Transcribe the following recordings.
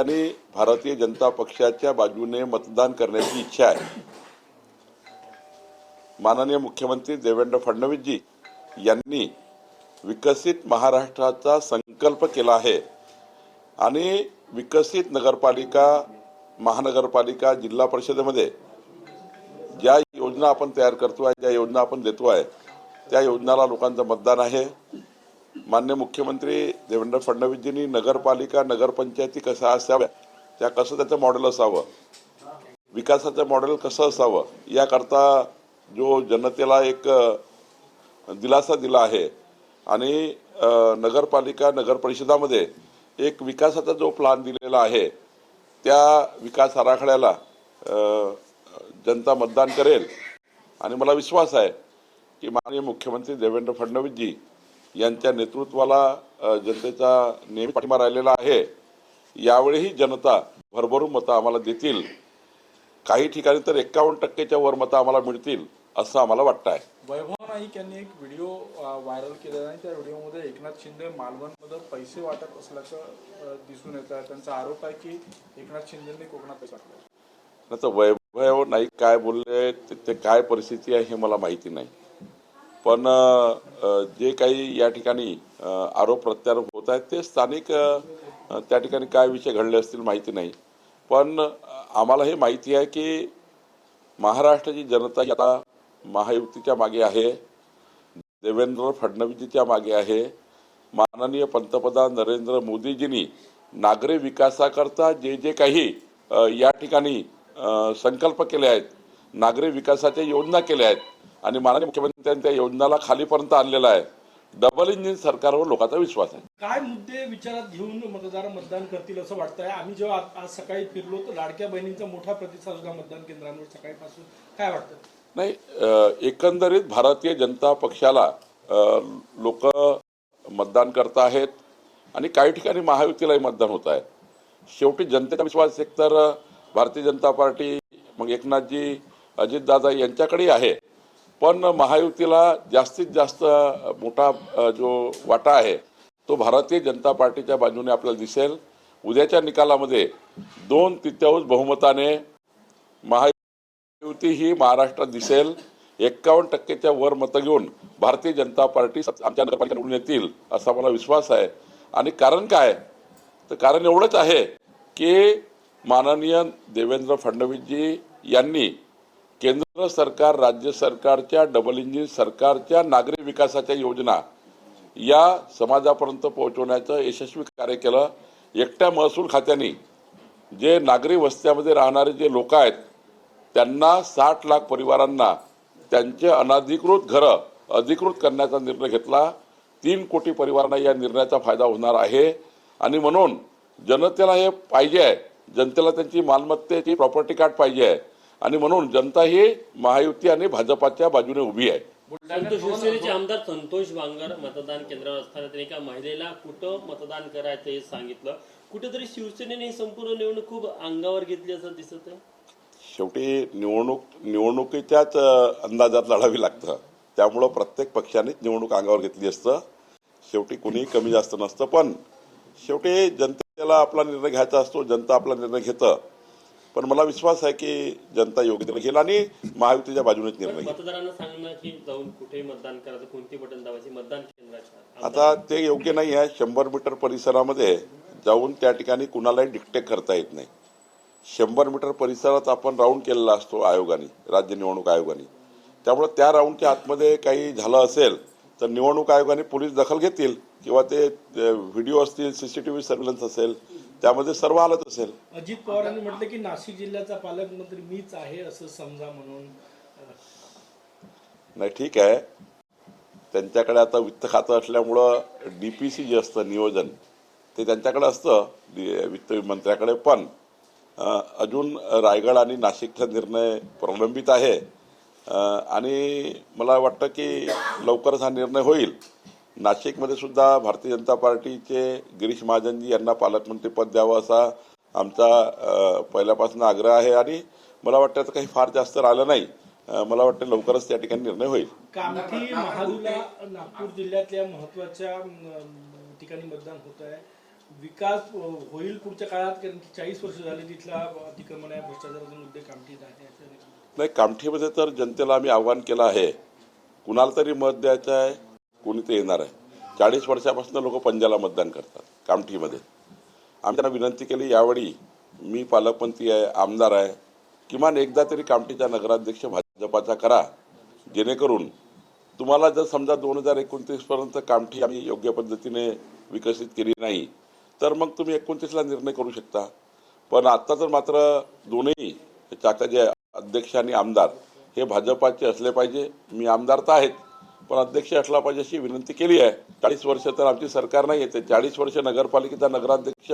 आणि भारतीय जनता पक्षाच्या बाजूने मतदान करण्याची इच्छा आहे. माननीय मुख्यमंत्री देवेंद्र फडणवीसजी यांनी विकसित महाराष्ट्राचा संकल्प केला आहे आणि विकसित नगरपालिका महानगरपालिका जिल्हा परिषदेमध्ये ज्या योजना आपण तयार करतो आहे ज्या योजना आपण देतो आहे त्या योजनाला लोकांचं मतदान आहे. मान्य मुख्यमंत्री देवेंद्र फडणवीसजींनी नगरपालिका नगरपंचायती कशा असाव्या त्या कसं त्याचं मॉडेल असावं विकासाचं मॉडेल कसं असावं याकरता जो जनतेला एक दिलासा दिला आहे आणि नगरपालिका नगरपालिका नगरपरिषदामध्ये एक विकासाचा जो प्लान दिलेला आहे त्या विकास आराखड्याला जनता मतदान करेल. आणि मला विश्वास आहे की माननीय मुख्यमंत्री देवेंद्र फडणवीसजी यांच्या नेतृत्वाला जनतेचा नेहमी पाठिंबा राहिलेला आहे. यावेळीही जनता भरभरून मतं आम्हाला देतील. काही ठिकाणी तर एक्कावन्न टक्केच्या वर मतं आम्हाला मिळतील असं आम्हाला वाटतं आहे. वैभव नाईक यांनी एक व्हिडिओ व्हायरल केलेला आहे. त्या व्हिडिओमध्ये एकनाथ शिंदे मालवणमध्ये पैसे वाटत असल्याचं दिसून येत आहे. त्यांचा आरोप आहे की एकनाथ शिंदेंनी कोकणात पैसे वाटले वैभव नाईक काय बोलले ते काय परिस्थिती आहे हे मला माहिती नाही. पण जे काही या ठिकाणी आरोप प्रत्यारोप होत आहेत ते स्थानिक त्या ठिकाणी काय विषय घडले असतील माहिती नाही. पण आम्हाला हे माहिती आहे की महाराष्ट्राची जनता आता महायुतीच्या मागे आहे देवेंद्र फडणवीसजीच्या मागे आहे. माननीय पंतप्रधान नरेंद्र मोदीजींनी नागरी विकासाकरता जे जे काही या ठिकाणी संकल्प केले आहेत नागरी विकासाच्या योजना केल्या आहेत आणि माननीय मुख्यमंत्र्यांनी त्या योजनाला खालीपर्यंत आणलेला आहे. डबल इंजिन सरकारवर लोकांचा विश्वास आहे. काय मुद्दे विचारात घेऊन मतदार मतदान करतील असं वाटतंय? आम्ही जेव्हा आज- सकाळी फिरलो तर लाडक्या बहिणींचा मोठा प्रतिसाद होता मतदान केंद्रांवर सकाळपासून. काय वाटतं? नाही एकंदरीत भारतीय जनता पक्षाला लोक मतदान करत आहेत आणि काही ठिकाणी महायुतीलाही मतदान होत आहे. शेवटी जनतेचा विश्वास एकतर भारतीय जनता पार्टी मग एकनाथजी अजितदादा यांच्याकडेही आहे. पण महायुतीला जास्तीत जास्त मोठा जो वाटा आहे तो भारतीय जनता पार्टीच्या बाजूने आपल्याला दिसेल. उद्याच्या निकालामध्ये दोन तित्यांश बहुमताने महायुती ही महाराष्ट्रात दिसेल. एक्कावन्न टक्केच्या वर मतं घेऊन भारतीय जनता पार्टी आमच्या नगरपालिका निवडून येतील असा मला विश्वास आहे. आणि कारण काय? तर कारण एवढंच आहे की माननीय देवेंद्र फडणवीसजी यांनी केंद्र सरकार राज्य सरकारच्या डबल इंजिन सरकारच्या नागरी विकासाच्या योजना या समाजापर्यंत पोहोचवण्याचं यशस्वी कार्य केलं. एकट्या महसूल खात्याने जे नागरी वस्त्यामध्ये राहणारे जे लोक आहेत त्यांना साठ लाख परिवारांना त्यांचे अनधिकृत घरं अधिकृत करण्याचा निर्णय घेतला. तीन कोटी परिवारांना या निर्णयाचा फायदा होणार आहे. आणि म्हणून जनतेला हे पाहिजे आहे. जनतेला त्यांची मालमत्तेची प्रॉपर्टी कार्ड पाहिजे आहे. आणि म्हणून जनता ही महायुती आणि भाजपाच्या बाजूने उभी आहे. शिवसेनेचे आमदार संतोष बांगर मतदान केंद्रावर असताना त्यांनी एका महिलेला कुठं मतदान करायचं हे सांगितलं. कुठेतरी शिवसेनेने ही संपूर्ण निवडणूक खूप अंगावर घेतली असं दिसत आहे. शेवटी निवडणूक निवडणुकीच्याच अंदाजात लढावी लागतं. त्यामुळं प्रत्येक पक्षानेच निवडणूक अंगावर घेतली असतं. शेवटी कोणीही कमी जास्त नसतं पण शेवटी जनतेला आपला निर्णय घ्यायचा असतो जनता आपला निर्णय घेतं. पण मला विश्वास आहे की जनता योग्य निर्णय घेईल आणि महायुतीच्या बाजूनेच निर्णय घेईल. आता ते योग्य नाही आहे. शंभर मीटर परिसरामध्ये जाऊन त्या ठिकाणी कुणालाही डिक्टेट करता येत नाही. शंभर मीटर परिसरात आपण राऊंड केलेला असतो आयोगाने राज्य निवडणूक आयोगाने. त्यामुळे त्या राऊंडच्या आतमध्ये काही झालं असेल तर निवडणूक आयोगाने पोलीस दखल घेतील किंवा ते व्हिडिओ असतील सीसीटीव्ही सर्व्हिलन्स असेल त्यामध्ये सर्व आलंच असेल. अजित पवारांनी म्हटलं की नाशिक जिल्ह्याचा पालकमंत्री मीच आहे असं समजा म्हणून नाही ठीक आहे. त्यांच्याकडे आता वित्त खातं असल्यामुळं डीपीसी जे असतं नियोजन ते त्यांच्याकडे असतं वित्त मंत्र्याकडे पण. अजून रायगड आणि नाशिकचा निर्णय प्रलंबित आहे. आणि मला वाटतं की लवकरच हा निर्णय होईल. नाशिकमध्ये सुद्धा भारतीय जनता पार्टीचे गिरीश महाजनजी यांना पालकमंत्रीपद द्यावं असा आमचा पहिल्यापासून आग्रह आहे आणि मला वाटतं आता काही फार जास्त राहिलं नाही. मला वाटतं लवकरच त्या ठिकाणी निर्णय होईल. कामठी महादुला नागपूर जिल्ह्यातल्या महत्त्वाच्या ठिकाणी मतदान होत आहे. विकास होईल पुढच्या काळात कारण की चाळीस वर्ष झाली तिथला अतिक्रमण आहे भ्रष्टाचाराचे मुद्दे कामठीत आहे नाही कामठीमध्ये तर जनतेला आम्ही आव्हान केलं आहे. कुणाला तरी मत द्यायचं आहे कोणी ते येणार आहे. चाळीस वर्षापासून लोक पंजाला मतदान करतात कामठीमध्ये. आम्ही त्यांना विनंती केली यावेळी मी पालकमंत्री आहे आमदार आहे किमान एकदा तरी कामठीचा नगराध्यक्ष भाजपाचा करा. जेणेकरून तुम्हाला जर समजा दोन हजार एकोणतीसपर्यंत कामठी आम्ही योग्य पद्धतीने विकसित केली नाही तर मग तुम्ही एकोणतीसला निर्णय करू शकता. पण आता तर मात्र दोन्ही चाकाचे अध्यक्ष आणि आमदार हे भाजपाचे असले पाहिजे. मी आमदार तर आहेत पण अध्यक्ष असला पाहिजे अशी विनंती केली आहे. चाळीस वर्ष तर आमची सरकार नाही येते चाळीस वर्ष नगरपालिकेचा नगराध्यक्ष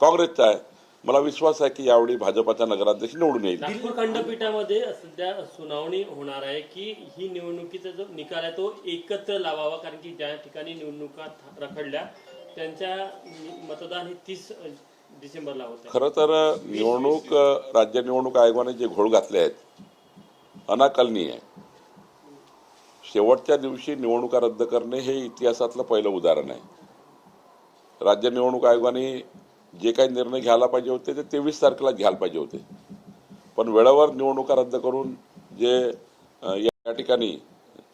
काँग्रेसचा आहे. मला विश्वास आहे की यावेळी भाजपाचा नगराध्यक्ष निवडून येईल. नागपूर खंडपीठामध्ये सध्या सुनावणी होणार आहे की ही निवडणुकीचा जो निकाल आहे तो एकत्र लावावा कारण की ज्या ठिकाणी निवडणुका रखडल्या त्यांच्या मतदान हे तीस डिसेंबरला होत खरं तर निवडणूक राज्य निवडणूक आयोगाने जे घोळ घातले आहेत अनाकलनीय आहे. शेवटच्या दिवशी निवडणुका रद्द करणे हे इतिहासातलं पहिलं उदाहरण आहे. राज्य निवडणूक आयोगाने जे काही निर्णय घ्यायला पाहिजे होते ते तेवीस तारखेला घ्यायला पाहिजे होते. पण वेळेवर निवडणुका रद्द करून जे या ठिकाणी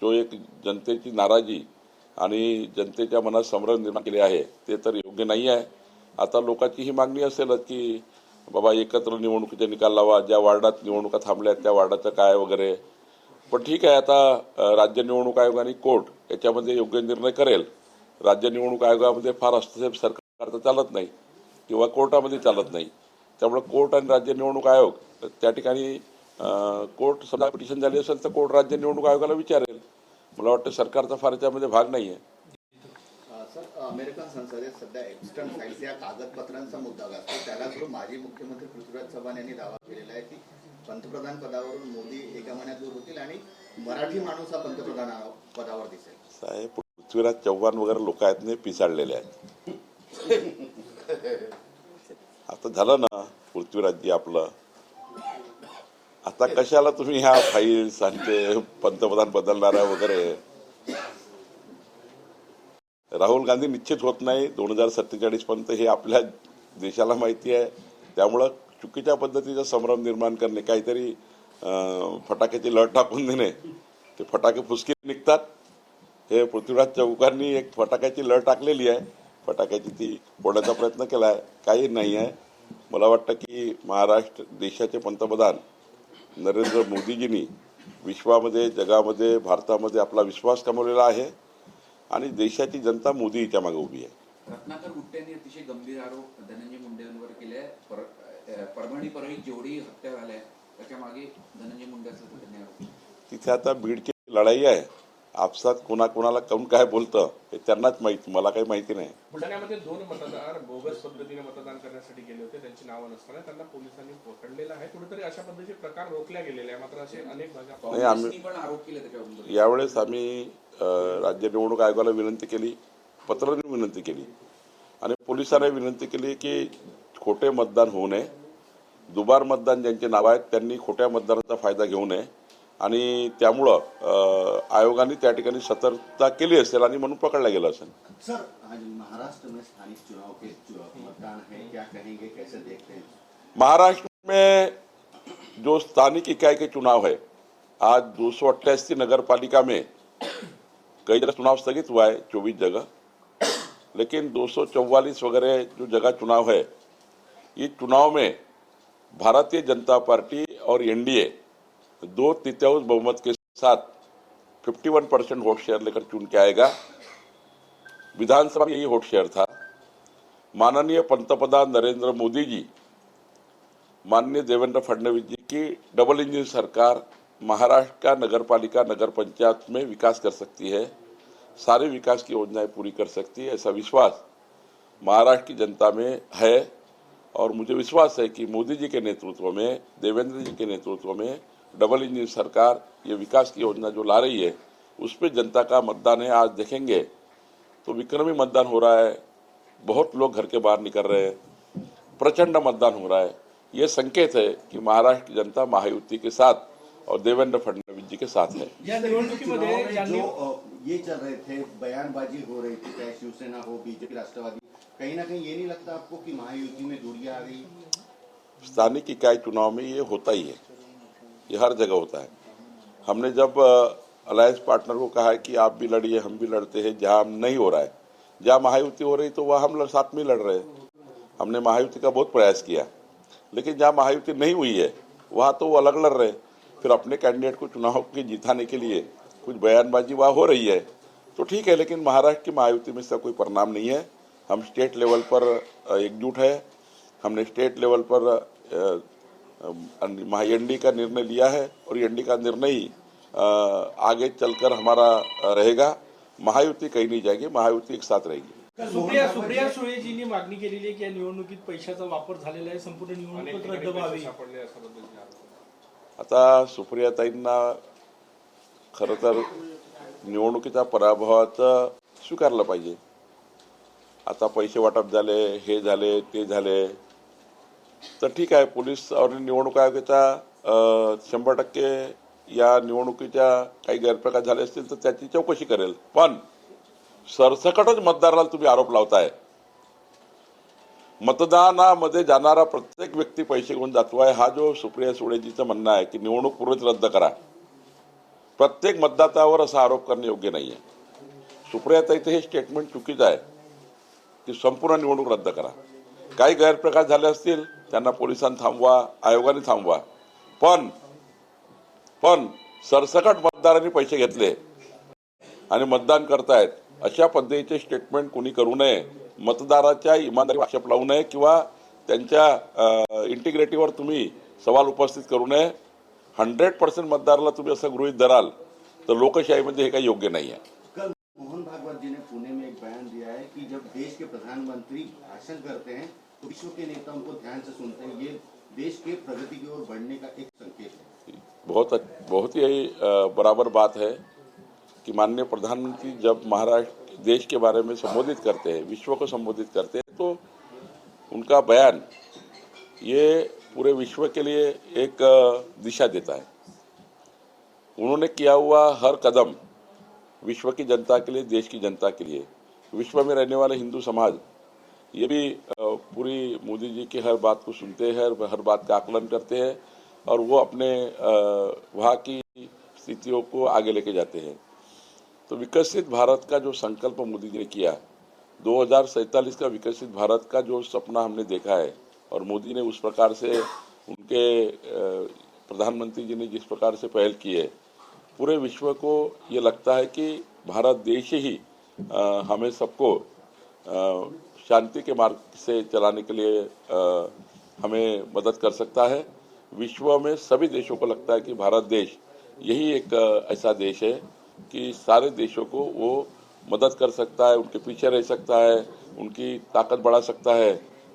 जो एक जनतेची नाराजी आणि जनतेच्या मनात संभ्रम निर्माण केले आहे ते तर योग्य नाही आहे. आता लोकांची ही मागणी असेलच की बाबा एकत्र निवडणुकीचे निकाल लावा ज्या वार्डात निवडणुका थांबल्या आहेत त्या वार्डाचं काय वगैरे पण ठीक आहे आता राज्य निवडणूक आयोग आणि कोर्ट याच्यामध्ये योग्य निर्णय करेल. राज्य निवडणूक आयोगामध्ये फार हस्तक्षेप तर चालत नाही किंवा कोर्टामध्ये चालत नाही. त्यामुळे कोर्ट आणि राज्य निवडणूक आयोग त्या ठिकाणी कोर्ट समजा पिटिशन झाली असेल तर कोर्ट राज्य निवडणूक आयोगाला विचारेल. मला वाटतं सरकारचा फार याच्यामध्ये भाग नाही आहे अमेरिकन संसदेत सध्या एक्स्टर्न फाईल्स या कागदपत्रांचा मुद्दा गाजतो. त्याला माजी मुख्यमंत्री पृथ्वीराज चव्हाण यांनी दावा केलेला आहे की पंतप्रधान पदावरून मोदी एका महिन्यात दूर होतील आणि मराठी माणूस हा पंतप्रधान पदावर दिसेल. साहेब पृथ्वीराज चव्हाण वगैरे लोक आहेत नाही पिसाळलेले आहेत. आता झालं ना पृथ्वीराजजी आपलं. आता कशाला तुम्ही ह्या फाईल्स आणि ते पंतप्रधान बदलणारा वगैरे? राहुल गांधी निश्चित होत नाही दोन हजार सत्तेचाळीस पर्यंत हे आपल्या देशाला माहिती आहे. त्यामुळं चुकीच्या पद्धतीचा संभ्रम निर्माण करणे काहीतरी फटाक्याची लढ टाकून देणे ते फटाके फुसके निघतात. हे पृथ्वीराज चौकांनी एक फटाक्याची लढ टाकलेली आहे. फटाक्याची ती फोडण्याचा प्रयत्न केला आहे. काही नाही आहे. मला वाटतं की महाराष्ट्र देशाचे पंतप्रधान नरेंद्र मोदीजींनी विश्वामध्ये जगामध्ये भारतामध्ये आपला विश्वास कमवलेला आहे आणि देशाची जनता मोदी हिच्या मागे उभी आहे. रत्नाकर गुट्टे अतिशय गंभीर आरोप धनंजय मुंडेंवर केले. परभणी परळीत जेवढी हत्या झाल्या त्याच्यामागे धनंजय मुंडे. तिथे आता बीडची लढाई आहे. आपसात कोणा कोणाला कोण काय बोलतं हे त्यांनाच माहिती मला काही माहिती नाही. बुलढाण्यामध्ये दोन मतदार बोगस पद्धतीने मतदान करण्यासाठी गेले होते त्यांची नावं नसताना त्यांना पोलिसांनी पकडलेलं आहे. कुठेतरी अशा पद्धतीचे प्रकार रोखल्या गेलेले आहे मात्र असे अनेक भागात नाही आम्ही काँग्रेसनी पण आरोप केले त्याच्यावर यावेळेस आम्ही राज्य निवडणूक आयोगाला विनंती केली पत्राने विनंती केली. आणि पोलिसांना विनंती केली की खोटे मतदान होऊ नये. दुबार मतदान ज्यांचे नाव आहेत त्यांनी खोट्या मतदानाचा फायदा घेऊ नये. आणि त्यामुळं आयोगाने त्या ठिकाणी सतर्कता केली असेल आणि म्हणून पकडलं गेलं असेल. सर आज महाराष्ट्र में स्थानिक चुनाव के मतदान है क्या कहेंगे कैसे देखते हैं? महाराष्ट्र में जो स्थानिक इकाई के चुनाव है आज दो सौ अट्ठासी नगर पालिका में कई जगह चुनाव स्थगित हुआ है चौबीस जगह लेकिन दो सौ चौवालीस वगैरह जो जगह चुनाव है ये चुनाव में भारतीय जनता पार्टी और एनडीए दो तृतीयांश बहुमत के साथ 51 परसेंट वोट शेयर लेकर चुन के आएगा। विधानसभा में यही वोट शेयर था। माननीय पंतप्रधान नरेंद्र मोदी जी, माननीय देवेंद्र फडणवीस जी की डबल इंजन सरकार महाराष्ट्र का नगर पालिका नगर पंचायत में विकास कर सकती है। सारे विकास की योजनाएँ पूरी कर सकती है, ऐसा विश्वास महाराष्ट्र की जनता में है। और मुझे विश्वास है कि मोदी जी के नेतृत्व में देवेंद्र जी के नेतृत्व में डबल इंजन सरकार ये विकास की योजना जो ला रही है उस पर जनता का मतदान है आज देखेंगे। तो विक्रमी मतदान हो रहा है बहुत लोग घर के बाहर निकल रहे हैं प्रचंड मतदान हो रहा है। ये संकेत है कि महाराष्ट्र की जनता महायुति के साथ और देवेंद्र फडणवीस जी के साथ है। या जो चल रहे थे बयानबाजी हो रही थी चाहे शिवसेना हो बीजेपी राष्ट्रवादी कहीं ना कहीं ये नहीं लगता आपको कि महायुति में दूरियाँ आ गई? स्थानिक इकाई चुनाव में ये होता ही है। ये हर जगह होता है। हमने जब अलायंस पार्टनर को कहा है कि आप भी लड़िए, हम भी लड़ते हैं, जहाँ नहीं हो रहा है, जहाँ महायुति हो रही तो वह हम साथ में लड़ रहे हैं। हमने महायुति का बहुत प्रयास किया। लेकिन जहाँ महायुति नहीं हुई है, वहाँ तो वो अलग लड़ रहे फिर अपने कैंडिडेट को चुनाव के जिताने के लिए कुछ बयानबाजी वहाँ हो रही है। तो ठीक है, लेकिन महाराष्ट्र की महायुति में इसका कोई परिणाम नहीं है। हम स्टेट लेवल पर एकजुट है। हमने स्टेट लेवल पर एनडी का निर्णय लिया है और एनडी का निर्णय ही आगे चलकर हमारा रहेगा। महायुति कहीं नहीं जाएगी महायुति एक साथ रहेगी। सुप्रिया सुप्रिया सुळेजींनी मागणी केलेली आहे की या निवडणुकीत पैशाचा वापर झालेला आहे संपूर्ण निवडणूक रद्द व्हावी. आता सुप्रियाताईंना खरं तर निवडणुकीचा पराभवाचं स्वीकारलं पाहिजे. आता पैसे वाटप झाले हे झाले ते झाले. तर ठीक आहे पोलीस और निवडणूक आयोगाचा शंभर टक्के या निवडणुकीच्या काही गैरप्रकार झाले असतील तर त्याची चौकशी करेल. पण सरसकटच मतदाराला तुम्ही आरोप लावताय. मतदानामध्ये जाणारा प्रत्येक व्यक्ती पैसे घेऊन जातो आहे हा जो सुप्रिया सुळेजीचं म्हणणं आहे की निवडणूक पूर्वीच रद्द करा. प्रत्येक मतदातावर असा आरोप करणे योग्य नाही आहे सुप्रियाताईचं हे स्टेटमेंट चुकीचं आहे. ती संपूर्ण निवडणूक रद्द करा. काही गैरप्रकार झाले असतील त्यांना पोलिसांनी थांबवा आयोगाने थांबवा. पण पण सरसकट मतदारांनी पैसे घेतले आणि मतदान करतायत अशा पद्धतीचे स्टेटमेंट कोणी करू नये मतदाराच्या इमानदारी आक्षेप लावू नये किंवा त्यांच्या इंटिग्रिटीवर तुम्ही सवाल उपस्थित करू नये. हंड्रेड पर्सेंट मतदाराला तुम्ही असं गृहीत धराल तर लोकशाहीमध्ये हे काही योग्य नाही आहे देश के प्रधानमंत्री भाषण करते हैं तो विश्व के नेता उनको ध्यान से सुनते हैं। ये देश के प्रगति की ओर बढ़ने का एक संकेत है। बहुत बहुत ही बराबर बात है कि माननीय प्रधानमंत्री जब महाराष्ट्र, देश के बारे में संबोधित करते हैं, विश्व को संबोधित करते हैं तो उनका बयान, ये पूरे विश्व के लिए एक दिशा देता है। उन्होंने किया हुआ हर कदम विश्व की जनता के लिए, देश की जनता के लिए। विश्व में रहने वाले हिंदू समाज, ये भी पूरी मोदी जी की हर बात को सुनते हैं हर बात का आकलन करते हैं, और वो अपने वहाँ की स्थितियों को आगे लेके जाते हैं। तो विकसित भारत का जो संकल्प मोदी जी ने किया, दो का विकसित भारत का जो सपना हमने देखा है, और मोदी ने उस प्रकार से उनके प्रधानमंत्री जी ने जिस प्रकार से पहल की है, पूरे विश्व को ये लगता है कि भारत देश ही अ, हमें सबको शांति के मार्ग से चलाने के लिए अ, हमें मदद कर सकता है। विश्व में सभी देशों को लगता है कि भारत देश यही एक ऐसा देश है कि सारे देशों को वो मदद कर सकता है उनके पीछे रह सकता है उनकी ताकत बढ़ा सकता है।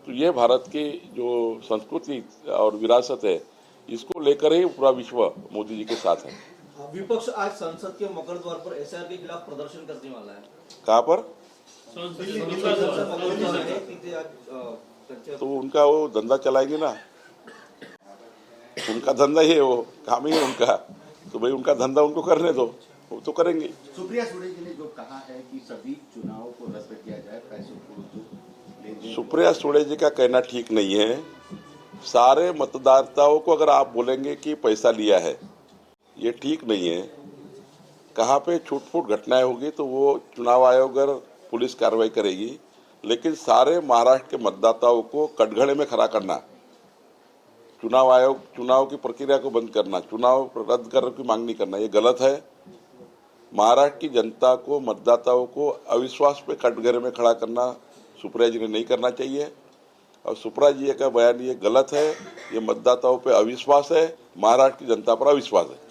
तो ये भारत की जो संस्कृति और विरासत है इसको लेकर ही पूरा विश्व मोदी जी के साथ है। विपक्ष आज संसद के मकर द्वार पर एसआर के खिलाफ प्रदर्शन करने वाला है। कहाँ पर? तो उनका वो धंधा चलाएँगे ना। उनका धंधा ही है वो काम ही है उनका। तो भाई उनका धंधा उनको करने दो वो तो करेंगे। सुप्रिया सुळे जी ने जो कहा है कि सभी चुनाव को रद्द किया जाए पैसों को जो सुप्रिया सुळे जी का कहना ठीक नहीं है। सारे मतदाताओं को अगर आप बोलेंगे कि पैसा लिया है ये ठीक नहीं है। कहाँ पे छूट फूट घटनाएँ होगी तो वो चुनाव आयोग और पुलिस कार्रवाई करेगी, लेकिन सारे महाराष्ट्र के मतदाताओं को कटघरे में खड़ा करना, चुनाव आयोग, चुनाव की प्रक्रिया को बंद करना, चुनाव रद्द करने की मांग नहीं करना, ये गलत है। महाराष्ट्र की जनता को, मतदाताओं को अविश्वास पे कटघरे में खड़ा करना, सुप्रिया जी ने नहीं करना चाहिए। और सुप्रिया जी का बयान ये गलत है, ये मतदाताओं पे अविश्वास है, महाराष्ट्र की जनता पर अविश्वास है।